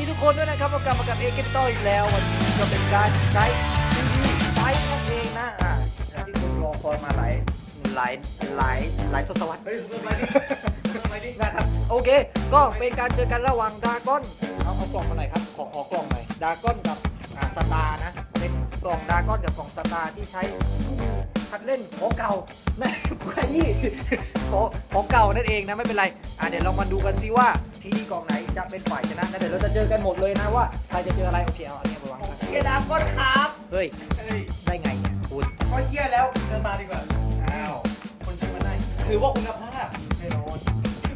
ดีทุกคนด้วยนะครับมากลับมากับเอเกนต่ออีกแล้ววันนี้ก็เป็นการใช้ทีวีไฟนั่นเองนะอ่าอย่างที่คุณรอคอยมาหลายหลายหลายหลายทศวรรษเฮ้ยเพิ่มไปดิเพิ่มไปดินะครับโอเค ก็เป็นการเจอกันระหว่างดากอนเอาเอากล่องมาหน่อยครับขอขอกล่องหน่อยดากอนกับอ่าสตาร์นะเป็นกล่องดากอนกับกล่องสตาร์ที่ใช้ คัดเล่นของเก่านะใครยี่ของของเก่านั่นเองนะไม่เป็นไรอ่าเดี๋ยวเรามาดูกันซิว่าทีดีกล่องไหนจะเป็นฝ่ายชนะนะเดี๋ยวเราจะเจอกันหมดเลยนะว่าใครจะเจออะไรโอเคเอาอันนี้ไปวางเชียร์ดามก้อนครับเฮ้ยเฮ้ยได้ไงเนี่ยคุณก็เชียร์แล้วเดินมาดีกว่าอ้าวคนเชียร์มาได้ถือว่าคุณภาพแน่นอน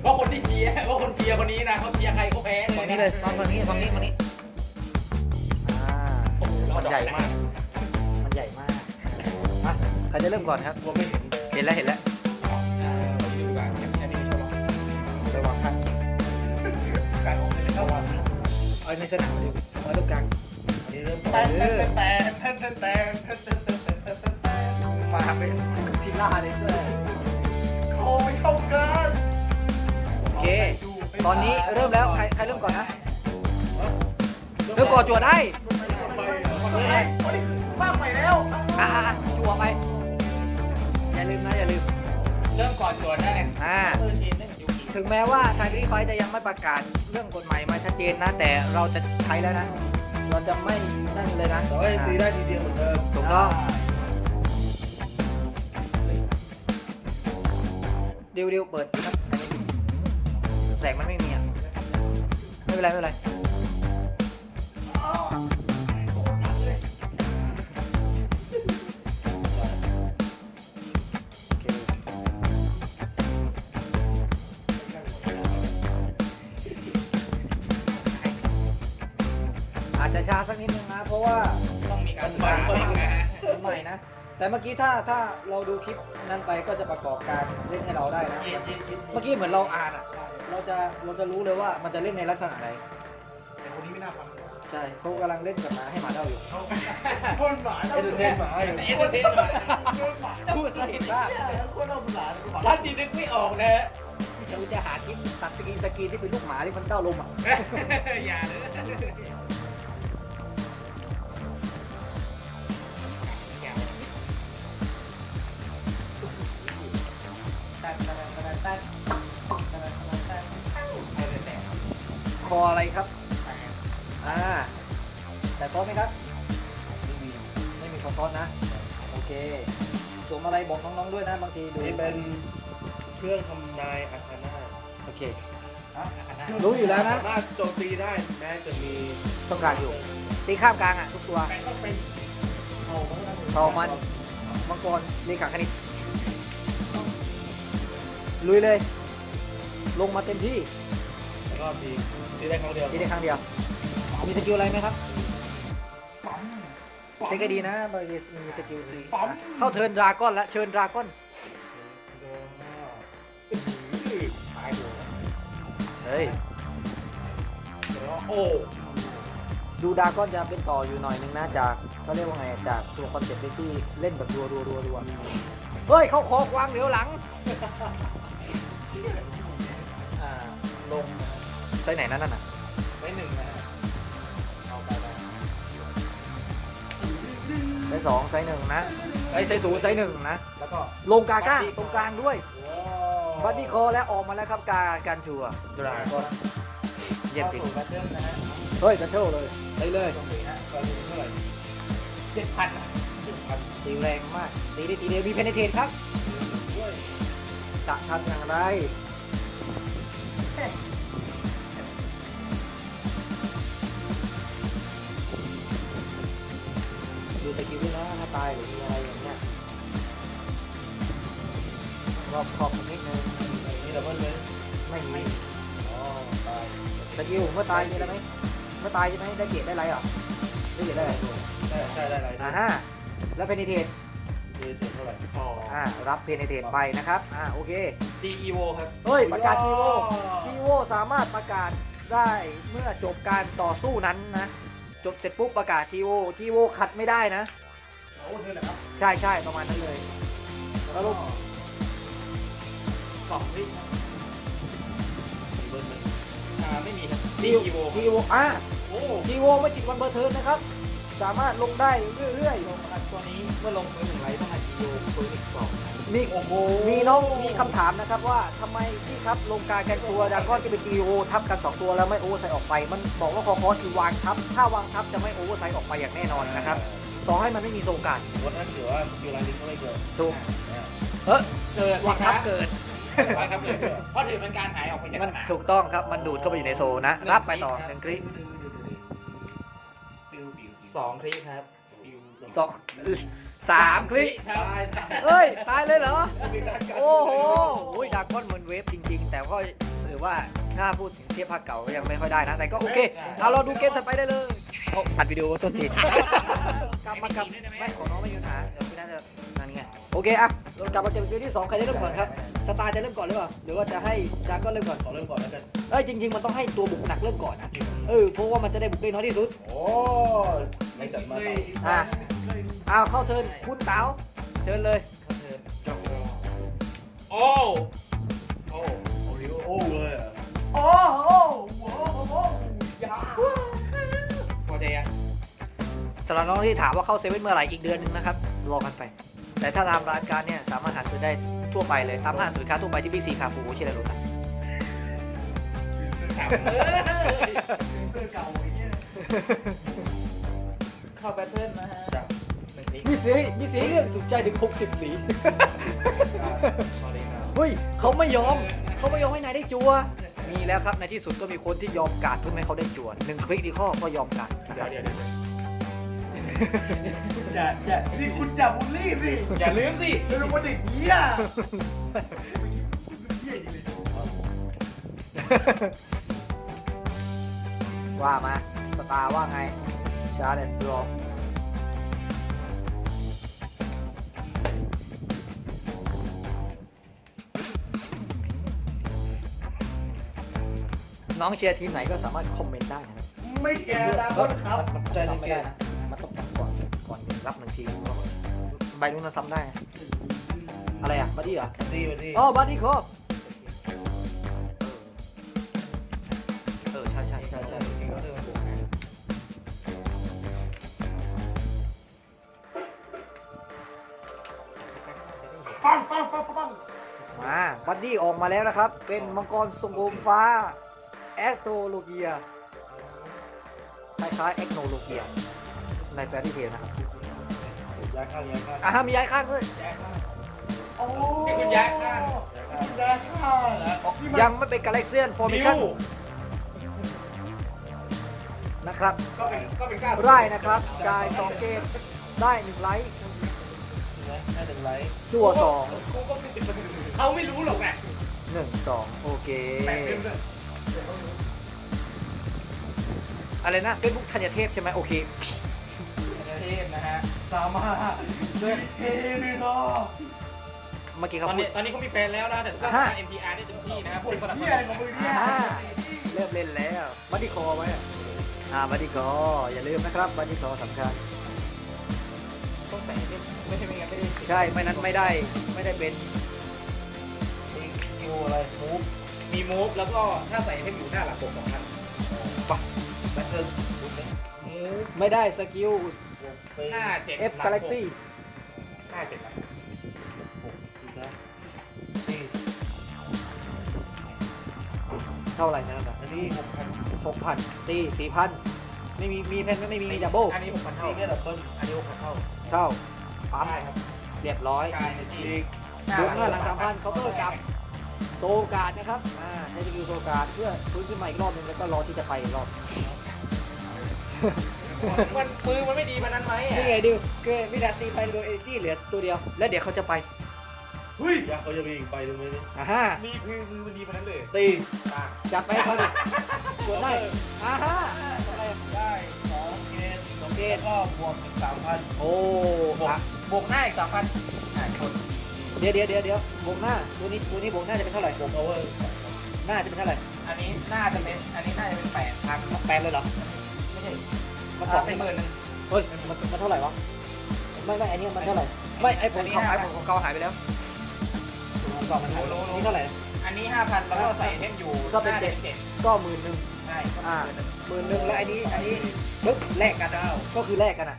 ว่าคนที่เชียร์ว่าคนเชียร์คนนี้นะเขาเชียร์ใครเขาแพ้ฝั่งนี้เลยฝั่งฝั่งนี้ฝั่งนี้ฝั่งนี้อ่า โอ้โหมันใหญ่มาก ครจะเริ่มก่อนครับ ผมไม่เห็นเห็นแล้วเห็นแล้วระวังรังการออกเลยรวังอาในสนามดิเอาตรงกลางเริ่มต่อนเออแต่แต่แต่แต่แต่แต่แต่มาเป็นซิล่าเลเซอร์โอไม่ชอบกันโอเค ตอนนี้เริ่มแล้วใครใครเริ่มก่อนนะ เริ่มก่อนจั่วได้ บ้าไปแล้ว อ่าจั่วไป อย่าลืมนะอย่าลืม เริ่มก่อนจวนได้อ่าเออชีนได้ยูกิถึงแม้ว่าทางที่ไฟจะยังไม่ประกาศเรื่องกฎหมายมาชัดเจนนะ แต่เราจะใช้แล้วนะ เราจะไม่นั่นเลยนะแต่ว่ายังตีได้ทีเดียวเหมือนเดิมถูกต้องเดี๋ยวเดี๋ยวเปิดครับอันนี้แสงมันไม่มีอะไม่เป็นไรไม่เป็นไร เพราะว่าต้องมีการบังเฟิร์นะฮะมันใหม่นะ แต่เมื่อกี้ถ้าถ้าเราดูคลิปนั้นไปก็จะประกอบการเล่นให้เราได้นะ เมื่อกี้เหมือนเราอ่านอะ เราจะเราจะรู้เลยว่ามันจะเล่นในลักษณะไหน แต่คนนี้ไม่น่าฟังใช่เขากำลังเล่นกับหมาให้หมาเด้าอยู่คนหมาเอเดนเทนหมาเอเดนเทนหมาพูดซะเห็นว่าคนเอาหมาท่านดีนึกไม่ออกนะฮะจะจะหาคลิปตัดสกรีนสกรีนที่เป็นลูกหมาที่มันเต้าลมอะอย่าเลย ออะไรครับอ่าแต่ซอสไหมครับ ไม่มีคอซอสนะ โอเคสวมอะไรบอกน้องๆด้วยนะบางทีดูนี่เป็นเครื่องทำนายอาคาน่าโอเค รู้อยู่แล้วนะ สามารถโจมตีได้แม้จะมีต้องการอยู่ ตีข้ามกลางอะทุกตัวเผ่ามันมังกรเลขาคณิตลุยเลย ลงมาเต็มที่แล้ว ก็ตีตีได้ครั้งเดียวตีได้ครั้งเดียว มีสกิลอะไรไหมครับเช็คให้ดีนะบางทีมีสกิลตีเข้าเทิร์นดราก้อนแล้วเชิญดราก้อนตายหัวเฮ้ยแล้วก็โอ้ดูดราก้อนจะเป็นต่ออยู่หน่อยนึงนะจากเขาเรียกว่าไงจากตัวคอนเซ็ปต์ที่เล่นแบบรัวรัวรัวรัวเฮ้ยเขาขอควางเหลียวหลังอ่าลง ไปไหนนั่นน่ะไว้หนึ่งนะฮะเอาไปไปไซส์สองไซส์หนึ่งนะไอ้ไซส์ศูนย์ไซส์หนึ่งนะแล้วก็ลงกาก้าตรงกลางด้วยบัดดี้คอและออกมาแล้วครับกาการชัวร์ดราก้อนเยี่ยมจริงเข้าสู่แพทเทิร์นนะฮะเฮ้ยกระเทิลเลยไปเลยตรงนี้ฮะตอนนี้เท่าไหร่เจ็ดพันตีแรงมากตีได้ทีเดียวมีเพนเทนครับด้วยจะทำอย่างไร ดูตะกี้ด้วยนะถ้าตายหรือมีอะไรอย่างเงี้ยรอบขอบสักนิดนึงนี่ดับเบิลเลยไม่มีอ๋อตายสกิลเมื่อตายมีอะไรไหมเมื่อตายใช่ไหมได้เกรดได้ไรเหรอได้เกรดได้อะไรใช่ใช่ได้ไรอ่าฮะแล้วเพนเทนตีเสร็จเท่าไหร่อ๋ออ่ารับเพนเทนไปนะครับอ่าโอเค GEO ครับเฮ้ยประกาศจีโวจีโวสามารถประกาศได้เมื่อจบการต่อสู้นั้นนะ จบเสร็จปุ๊บประกาศจีโวจีโวขัดไม่ได้นะ โอ้เธอเหรอครับใช่ใช่ประมาณนั้นเลย แล้วลูก สองวิดับเบิลเลยอ่าไม่มีครับจี GEO จีโวอะจีโวไม่ติดวันเบอร์เทิร์นนะครับ สามารถลงได้เรื่อยลงมาตัวนี้เมื่อลงมือหนึ่งไลท์ต้องหัดโยปืนอีกสองๆ มีโอ้โหมีน้องมีคำถามนะครับว่าทำไมพี่ครับลงการแกนตัวดากอนที่เป็นจีโอทับกัน 2 ตัวแล้วไม่โอเวอร์ไซด์ออกไป มันบอกว่าคอคอสคือวางทับ ถ้าวางทับจะไม่โอเวอร์ไซด์ออกไปอย่างแน่นอนนะครับ ต่อให้มันไม่มีโอกาสวันนั้นถือว่าคิวไลน์นี้ก็ไม่เกินถูกอ่าเฮ้ยวางวางทับเกิด วางครับเลยเพราะถือเป็นการหายออกไปจากมันสนามถูกต้องครับ มันดูดเข้าไปอยู่ในโซนนะรับไปต่อหนึ่งคลิก สองคลิกครับสองสามคลิกครับตายตายเฮ้ย ตายเลยเหรอมีการกันโอ้โหอุ้ยดากอนมันเวฟจริง ๆ แต่ก็ถือว่าถ้าพูดถึงเทียบภาคเก่าก็ยังไม่ค่อยได้นะ แต่ก็โอเค เอาเราดูเกมถัดไปได้เลยโอ้อัดวิดีโอต้นทีกลับมากลับไม่ของน้องไม่มีปัญหาเดี๋ยวพี่น่าจะนั่นไงโอเคอะเรากลับมาเกมเกมที่สองใครจะเริ่มก่อนครับสตาร์จะเริ่มก่อนหรือเปล่าหรือว่าจะให้ดากอนเริ่มก่อนขอเริ่มก่อนแล้วกันเอ้ยจริง ๆ มันต้องให้ตัวบุกหนักเริ่มก่อนนะเออเพราะว่ามันจะได้บุกได้น้อยที่สุดโอ้ ไม่จัดมาต่ออะเอาเข้าเทิร์นคุณเต๋าเชิญเลยโอ้โอ้โอ้ริโอโอ้เลยอะโอ้โหพอใจยังสำหรับน้องที่ถามว่าเข้าเซเว่นเมื่อไหร่อีกเดือนหนึงนะครับรอกันไป แต่ถ้าตามร้านการเนี่ยสามารถหาซื้อได้ทั่วไปเลยตามห้างสินค้าทั่วไปที่บิ๊กซีคาฟูชิเรโรตัสถามเข้าแบทเทิลนะฮะจับหนึ่งคลิกมีสีมีสีเลือกถูกใจถึง 60 สีพอดีครับเฮ้ยเขาไม่ยอมเขาไม่ยอมให้นายได้จัว มีแล้วครับในที่สุดก็มีคนที่ยอมการดเพื่อไม่ให้เขาได้จัวหนึ่งคลิกดีข้อก็ยอมการดเดี๋ยวเดี๋ยวเดี๋ยวอย่าอย่านี่คุณอย่าบูลลี่สิอย่าลืมสิเป็นคนเด็กเหี้ยว่ามาสตาร์ว่าไง ชาร์เลนดรอน้องเชียร์ทีมไหนก็สามารถคอมเมนต์ได้นะครับไม่แคร์นะคนครับมันใจซ้ำในไม่เกได้มนะมันต้องซ้ำก่อนก่อนรับหนึ่งทีใบนู้นนะซ้ำได้นะอะไรอะบัดดี้เหรอ ดีมาดีอ๋อบัดดี้ครับ ออกมาแล้วนะครับ เป็นมังกรทรงโคมฟ้า แอสโทโลเกียคล้ายๆเอ็กโนโลเกีย ในแฟรี่เทลนะครับย้ายข้างย้ายข้างอะมีย้ายข้างด้วยโอ้นี่คุณย้ายข้างย้ายข้างเหรอยังไม่เป็นกาแล็กเซียนฟอร์เมชั่นนะครับก็เป็นก็เป็นกล้าไร่นะครับจ่ายสองเกมได้หนึ่งไลท์แค่หนึ่งไลท์จั่วสองกูก็เป็นสิบเปอร์เซ็นต์เขาไม่รู้หรอกไง หนึ่งสองโอเคแปดเต็มเลยอะไรนะเฟซบุ๊กธัญเทพใช่ไหมโอเคเทพนะฮะสามารถเดินเทเลยเนาะเมื่อกี้ตเขาอนพูนี้ด ตอนนี้เขามีแฟนแล้วนะแต่ก็อ่าทำ NPR ได้เต็มที่นะครับผู้สนับสนุเหี้ยอะไรของมึนงเนี่ยอ่าเริ่มเล่นแล้วบัดดี้คอไว้อะอ่าบัดดี้คออย่าลืมนะครับบัดดี้คอสำคัญ ต้องใส่เล่นไม่ใช่ไม่งั้นไม่ได้ใช่ไม่นั้นไม่ได้ไม่ได้เป็นมีคิว อะไรมูฟมีมูฟแล้วก็ถ้าใส่ให้อยู่หน้าหลังปกของมันแบทเทิลมูฟไหมมูฟไม่ได้สกิลไปห้าเจ็ด F Galaxy ห้าเจ็ดหลังหกสิบนะนี่เท่าไหร่นะนั่นอันนี้หกพันหกพันตีสี่พันไม่มีมีเพนไม่มีมีดับเบิลอันนี้หกพันเท่านี่แค่ดับเบิ้ลอันนี้หกพันเท่าเท่าปั๊มได้ครับเรียบร้อยกายในที่อีกบวกหน้าหลังสามพันเคาน์เตอร์กับโซการ์ดนะครับ อ่าใช้สกิลโซการ์ดเพื่อฟื้นขึ้นมาอีกรอบนึงแล้วก็รอที่จะไปอีกรอบมันปืนมันไม่ดีมันนั้นไหมอะนี่ไงดิวคือวินาทีไปโดยเอจี้เหลือตัวเดียว แล้วเดี๋ยวเขาจะไปเฮ้ยอยากเขาจะมีอีกใบหนึ่งไหมเนี่ยอ่าฮะมีคือมือมันดีมันนั้นเลยตีอะจัดไปให้เขาดิส่วนได้อ่าฮะอะไรได้สองเกตสองเกตแล้วก็บวกอีกสามพันโอ้บวกอะบวกหน้าอีกสามพันอ่าคน เดี๋ยวเดี๋ยวเดี๋ยวเดี๋ยวบวกหน้าตัวนี้ตัวนี้บวกหน้าจะเป็นเท่าไหร่บวกโอเวอร์หน้าจะเป็นเท่าไหร่อันนี้น่าจะเป็น อันนี้น่าจะเป็นแปดพันแปลงเลยเหรอไม่ใช่มันสสอองงเป็นหมื่นหนึ่งเฮ้ยมันมันเท่าไหร่วะไม่ไม่ไอเนี้ยมันเท่าไหร่ไม่ไอผมเขาหายผมของเขาหายไปแล้วผมกล่องมันหายไปแล้วนี่เท่าไหร่อันนี้ห้าพันแล้วก็ใส่เทมอยู่ก็เป็นเจ็ดเจ็ดก็หมื่นหนึ่งใช่ก็อ่าเกินหมื่นหนึ่งแล้วอันนี้อันนี้ปึ๊บแลกกันก็คือแลกกันอะ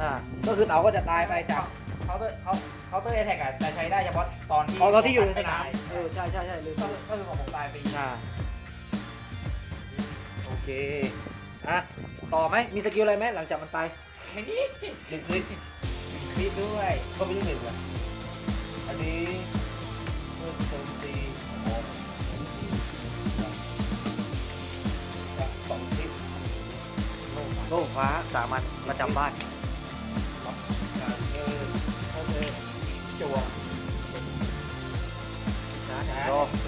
อ่าก็คือเต๋าก็จะตายไปจาก เคาน์เตอร์เขาเคาน์เตอร์แอทแทกอะจะใช้ได้เฉพาะตอนที่อ๋อตอนที่อยู่ในสนามไม่ตเออ ใช่ใช่ใช่ลืมก็ก็คือของผมตายฟรีอ่าโอเคอะต่อไหมมีสกิลอะไรไหมหลังจากมันตายไม่ดีหนึ่งคลิปรีบด้วยก็ไม่ได้หนึ่งอะอันนี้เมื่อโจมตีของสองคลิปโล่ฟ้าสามัญประจำบ้าน การเงิน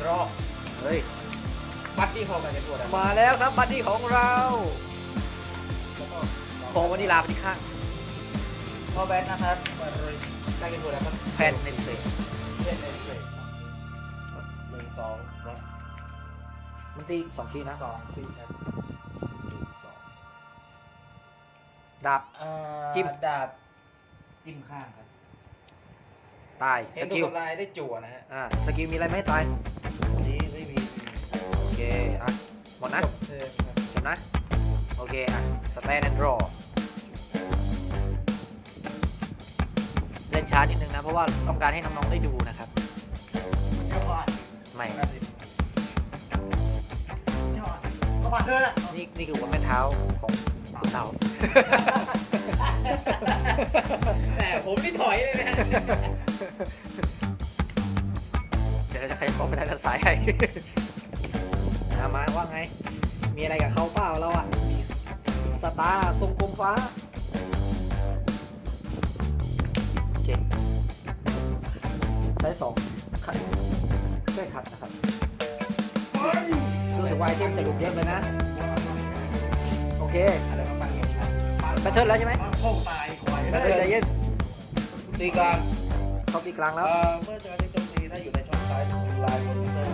รอรอบเฮ้ย บัตตี้โคกันจะจั่วนะมาแล้วครับบัดดี้ของเราแล้วก็โควันนี้ลาไปที่ข้างพอแบนนะครับมาเลยได้กันจั่วแล้วครับแพนเนนเซเล่นเลยเลยหนึ่งสองนะมันตีสองทีนะสองฟรีครับหนึ่งสองดาบเอ่อจิ้ม ดาบจิ้มข้างครับตาย เห็สนตักิวลทำลายได้จั่วนะฮะ อ่าสกิลมีอะไรไหมให้ตาย อันนี้ไม่มีโอเคอะหมดนะจบเทิร์นครับจบนะ โอเคอะสแตนแอนด์รอเล่นช้านิดนึงนะ เพราะว่าต้องการให้น้องๆได้ดูนะครับยอดไม่ยอดเข้ามาเทิร์นละนี่นี่คือหัวแม่เท้าของคุณเต่า แต่ผมนี่ถอยเลยนะ เดี๋ยวเราจะขยับเข้าไปด้านซ้ายให้อะมาว่าไง มีอะไรกับเขาเปล่าเราอะสตาร์ทรงกลมฟ้าโอเคไซส์สองขัดช่วยขัดนะครับรู้สึกว่าไอเทมจะหลุดเยอะเลยนะ โอเคอะไรมาฟังอย่างนี้ครับแบตเทิลแล้วใช่ไหมโค้งตายควายแบตเทิลใจเย็นตีกลางเขาตีกลางแล้วเอ่อเมื่อเจอ ซ้ายถึงลายบนนี้เลย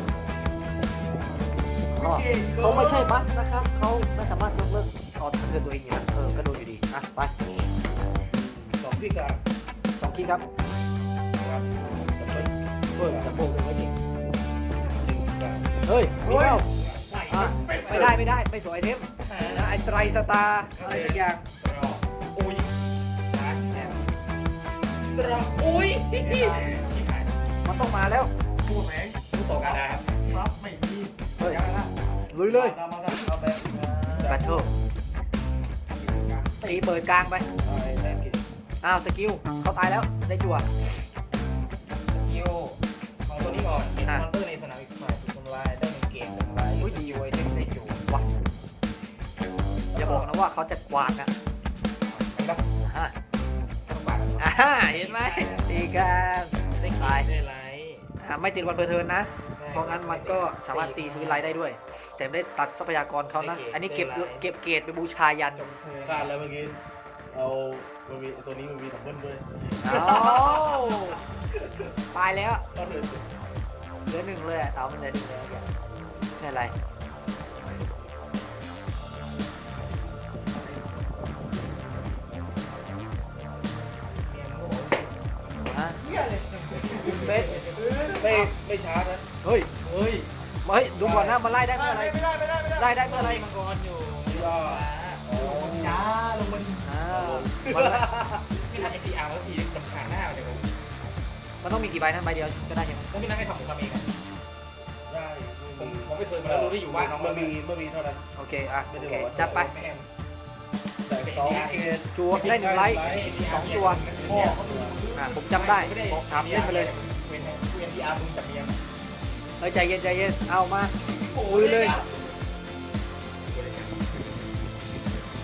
อ๋อเขาไม่ใช่บัสนะครับ เขาไม่สามารถยกเลิกออดเกินตัวเองอยู่นะเออก็โดนอยู่ดีอะไปสองที่กลางสองคีย์ครับครับดับเบิ้ลเฮ้ยจะโบกเลยไม่จริงหนึ่งกลางเฮ้ยมีเปล่าอะไม่ได้ไม่ได้ไม่สวยเทมนะไอ้ไตรสตาร์อะไรสักอย่างรออุ้ยชาร์จแอมรออุ้ยชิบหายมันต้องมาแล้วพูดไหม พูดต่อกันได้ครับซับไม่มีเฮ้ยลุยเลยมามาทำเอาแบบแบทเทิลตีเปิดกลางไปไปได้กินอ้าวสกิลเขาตายแล้วได้จั่วคิวเอาตัวนี้ก่อนเป็นมอนเตอร์ในสนามอีกฝ่ายถูกทำลายได้หนึ่งเกมทำลายอุ้ยดีไว้เต็มได้อยู่วะอย่าบอกนะว่าเขาจะกวาดนะไม่ต้องอ่าต้องปาดอ่าเห็นไหมตีกันได้ตายได้ไร อ่าไม่ติดวันเพอร์เทิร์นนะ เพราะงั้นมันก็สามารถตีฟื้นไลท์ได้ด้วย แต่ไม่ได้ตัดทรัพยากรเขานะ อันนี้เก็บเก็บเกรดไปบูชายันจบเทิร์นพลาดแล้วเมื่อกี้เอามันมีตัวนี้มันมีดับเบิ้ลด้วยเอาตายแล้วก็เลยเหลือหนึ่งเลยอะเต๋ามันเหลือหนึ่งเลยอะไม่เป็นไร เลยเป๊ะไม่ไม่ช้านะ เฮ้ย เฮ้ยเฮ้ยดูก่อนนะมันไล่ได้เมื่อไหรไม่ได้ไม่ได้ไม่ได้ไล่ได้เมื่อไหรมังกรอยู่ย่อโอ้จ้าลงมาดิอ่ามันไล่พี่ทำเอ็นทีอาร์แล้วทีกับขาหน้าเลยผมมันต้องมีกี่ใบนั้นใบเดียวก็ได้ใช่ไหมแล้วพี่นั่งให้ทำผมทำเองอะได้ผไม่มมีผมไม่เคยมาแล้วรู้ที่อยู่บ้านน้องมันมีมันมีเท่านั้นโอเคอะไม่โอได้เคบอกว่าจัดไปแม่งแต่ สองเกตจัวได้หนึ่งไลท์สองตัวพ่ออ่าผมจำได้บอกถามเล่นไปเลยเวนทีอาร์มึงจับเมียเฮ้ยใจเย็นใจเย็นเอามาลุยเลย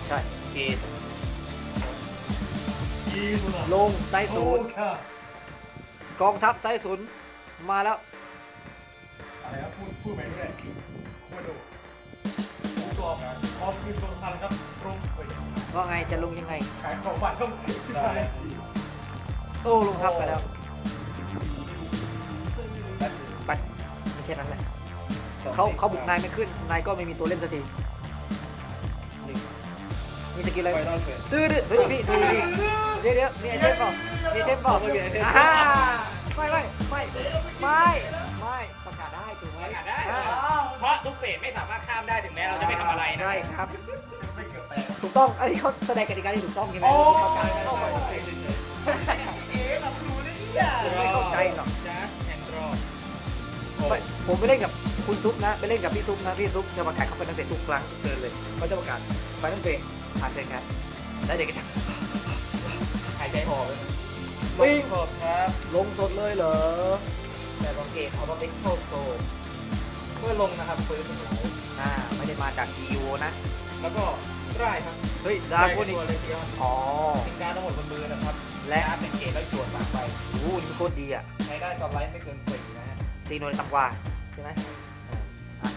ใช่เกตยีนลงไซส์ศูนย์กองทัพไซส์ศูนย์มาแล้วอะไรครับพูดพูดไปเรื่อยพูดดูผมตัวพร้อมคืนตัว ว่าไงจะลงยังไง ขายของฝากช่องชิบหายโอ้ลงทัพไปแล้วไปไม่แค่นั้นแหละเขาเขาบุกนายไม่ขึ้น นายก็ไม่มีตัวเล่นสักทีมีสกิลอะไรไฟนอลเฟสดื้อดื้อเฮ้ยพี่ดูดิเดี๋ยวเดี๋ยวมีไอเทมเปล่ามีไอเทมเปล่าไม่มีไอเทมอ่าไม่ไม่ไม่ไม่ไม่ประกาศได้ถูกไหมประกาศได้อ่าเพราะทุกเฟสไม่สามารถข้ามได้ถึงแม้เราจะไม่ทครับไม่เกือบแตกถูกต้อง อันนี้เขาแสดงกติกาที่ถูกต้องใช่ไหมโอ้ประกาศเข้าเข้าไปไปเฉยๆเอ๊ะแบบรู้ได้เนี่ยไม่เข้าใจหรอกจัสแอนด์รอไม่ผมไปเล่นกับคุณซุปนะ ไปเล่นกับพี่ซุปนะ พี่ซุปจะประกาศเขาเป็นนักเตะทุกครั้งทุกเทิร์นเลยเขาจะประกาศไฟนั่นเตะผ่านเทิร์นครับแล้วเด็กก็จะหายใจออกเลยปิ้งขอบครับ ลงสดเลยเหรอ แต่บางเกตเอามาเป็นเข้าโซนเพื่อลงนะครับฟื้นเป็นไหลอ่าไม่ได้มาจาก EU นะ แล้วก็ ร่ายครับเฮ้ยดาโกนิตัวเลยทีเดียวอ๋อสิงการทั้งหมดบนมือนะครับ และการ์ดเป็นเกตแล้วจวดสามใบโอ้โหนี่มันโคตรดีอะใช้ได้ตอนไลฟ์ไม่เกินสี่นะฮะซีโนนต่ำกว่าใช่ไหมอะ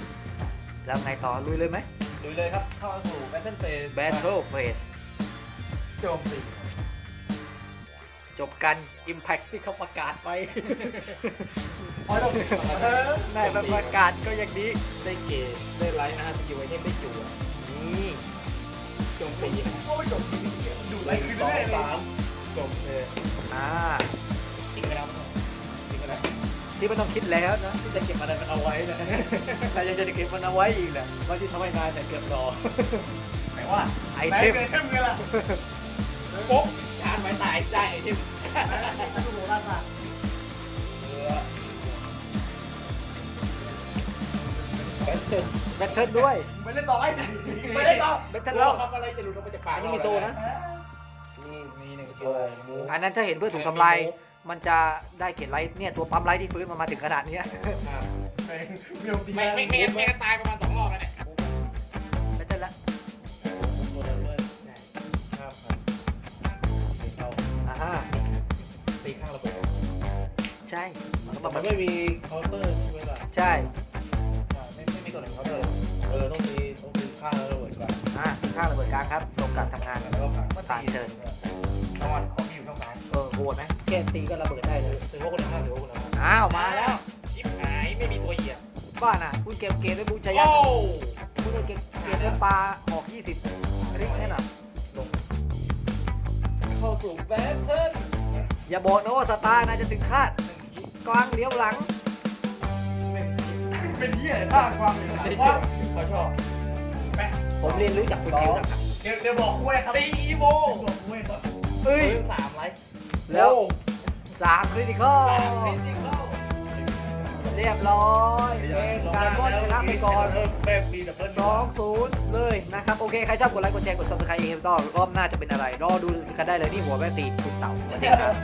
แล้วไงต่อลุยเลยไหมลุยเลยครับ เข้าสู่ Battle Phase Battle Phase โจมตีจบกัน Impact ที่เขาประกาศไปพอต้องได้ประกาศก็อย่างนี้ได้เกตได้ไลฟ์นะฮะสกิลไอเทมได้จั่วนี่โจมตีนะโอ้ยโจมตีดูไลฟ์ขึ้นเรื่อยๆเลยจบเลยอ่าทิ้งไปแล้วทิ้งไปแล้วที่ไม่ต้องคิดแล้วนะที่จะเก็บอะไรมันเอาไว้นะใครยังจะเก็บมันเอาไว้อีกแหละว่าที่ทำให้นายแต่เกือบรอไหนว่าไอเทเทมไอเทมไงล่ะโป๊ะชาร์จไม้ตายได้ไอเทม แบทเทิลด้วย ไปเล่นต่อไปไปเล่นต่อแบทเทิลเราทำอะไรจะหลุดออกมาจากปากอันนี้มีโซนะนี่มีหนึ่งโซอันนั้นถ้าเห็นเพื่อถูกทำลายมันจะได้เขียนไลท์เนี่ยตัวปั๊มไลท์ที่ฟื้นมามาถึงขนาดเนี้ยไม่ไม่ไม่งั้นไม่งั้นตายประมาณสองรอบแล้วเนี่ยแบทเทิลละตัวนั้นด้วยครับเข้าอ่าฮะตีข้างระเบิดใช่มันมันไม่มีเคาน์เตอร์ใช่ไหมล่ะใช่ ข้างระเบิดกลางครับลงการทำงานแล้วก็ผ่านก็ตายเชิญนอนของที่อยู่ข้างซ้ายเออโหดไหมแค่ตีก็ระเบิดได้เลยถือว่าคุณภาพถือว่าคุณภาพอ้าวมาแล้วชิปหายไม่มีตัวเหยียบบ้าน่ะคุณเก็บเกมด้วยบูชายัโอ้นคุณเก็บเกมด้วยปลาออก20ริกแน่นอนเข้าสู่แบทเทิลอย่าบอกนะว่าสตาร์น่าจะถึงคาดกลางเลี้ยวหลังเป็นเหี้ยท่าความเป็นสายว่าเขาชอบ ผมเรียนรู้จากคุณดิวนะครับเดี๋ยวเดี๋ยวบอกกล้วยครับซีอีโวบอกกล้วยครับเฮ้ยสามไลค์แล้วสามคริติคอลสามเป็นซิงเกิลเรียบร้อยเป็นการบอลชนะไปก่อนแบบมีดับเบิลสองศูนย์เลยนะครับ โอเค ใครชอบกดไลค์กดแชร์กดซับสไครต์เองก็รอบหน้าจะเป็นอะไร รอดูกันได้เลยที่หัวแม่ตีคุณเต่าสวัสดีครับ